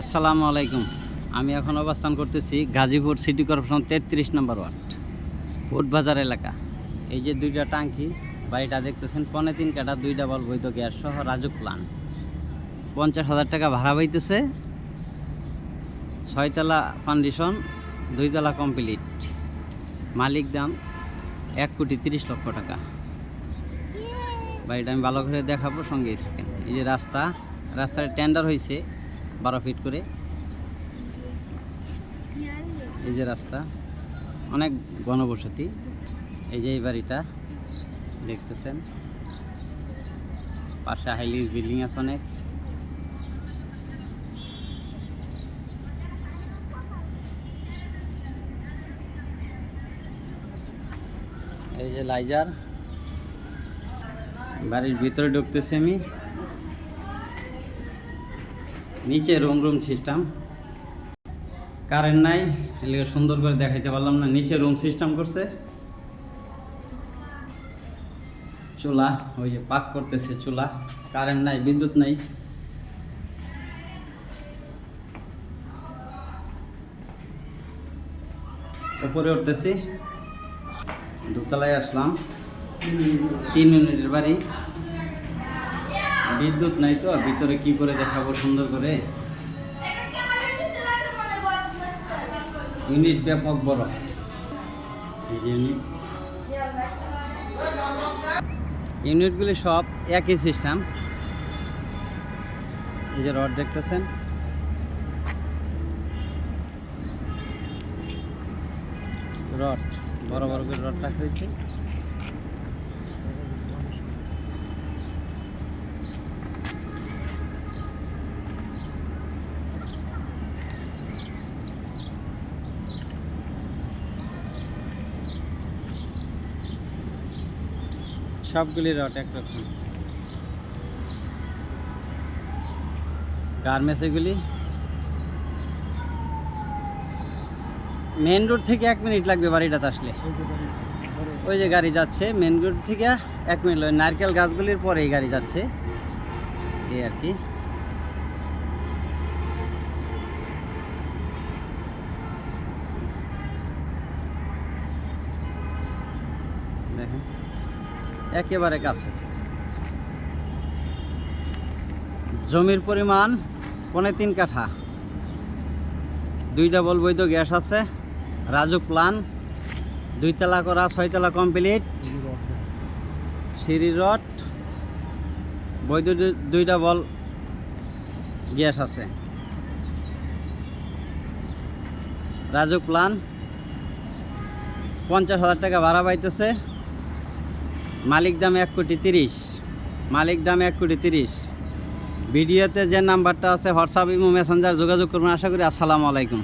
আসসালামু আলাইকুম। আমি এখন অবস্থান করতেছি গাজীপুর সিটি কর্পোরেশন তেত্রিশ নম্বর ওয়ার্ড, ভোটবাজার এলাকা। এই যে দুইটা টাঙ্কি, বাড়িটা দেখতেছেন, পনে তিন কাটা দুইটা বল বৈধ গ্যাস সহ রাজুক প্লান। পঞ্চাশ হাজার টাকা ভাড়া পাইতেছে ছয়তলা ফাউন্ডেশন, দুইতলা কমপ্লিট। মালিক দাম এক কোটি তিরিশ লক্ষ টাকা। বাড়িটা আমি ভালো করে দেখাবো, সঙ্গেই থাকেন। এই যে রাস্তা রাস্তার টেন্ডার হয়েছে বারো ফিট করে। এই যে রাস্তা, অনেক ঘনবসতি। এই যে এই বাড়িটা, দেখতেছেন। পাশে হাইলিস বিল্ডিং আছে অনেক। এই যে লাইজার, বাড়ির ভিতরে ঢুকতেছি আমি। নিচে রুম রুম সিস্টেম। কারেন্ট নাই এদিকে সুন্দর করে দেখাইতে পারলাম না, নিচে রুম সিস্টেম করছে। চুলা, ওই যে পাক করতেছে চুলা, কারেন্ট নাই, বিদ্যুৎ নাই। উপরে উঠতেছি, দোতলায় আসলাম। তিন ইউনিটের বাড়ি। বিদ্যুৎ নাই তো ভিতরে কি করে দেখাবো সুন্দর করে? ইউনিট ব্যাপক বড়। ইউনিট ইউনিটগুলি সব একই সিস্টেম এই যে রড দেখতেছেন। রড বড় বড় করে রড রাখা হয়েছে। সবগুলি রড একরকম গার্মেন্টস এগুলি। মেন রোড থেকে এক মিনিট লাগবে বাড়িটাতে আসলে। ওই যে গাড়ি যাচ্ছে মেন রোড থেকে এক মিনিট লাগবে। নারকেল গাছগুলির পরে এই গাড়ি যাচ্ছে। এই আর কি। দেখেন। একেবারে কাছে। জমির পরিমাণ পনে তিন কাঠা। দুইটা বল বৈধ গ্যাস আছে রাজু প্লান দুইতলা করা, ছয়তলা কমপ্লিট সিঁড়ি রড, বৈধ দু- দুইটা বল গ্যাস আছে। রাজু প্লান পঞ্চাশ হাজার টাকা ভাড়া পাইতেছে। মালিক দাম এক কোটি তিরিশ। মালিক দাম এক কোটি তিরিশ। ভিডিওতে যে নাম্বারটা আছে হোয়াটসঅ্যাপ ইমো মেসেঞ্জার যোগাযোগ করবেন। আশা করি আসসালামু আলাইকুম।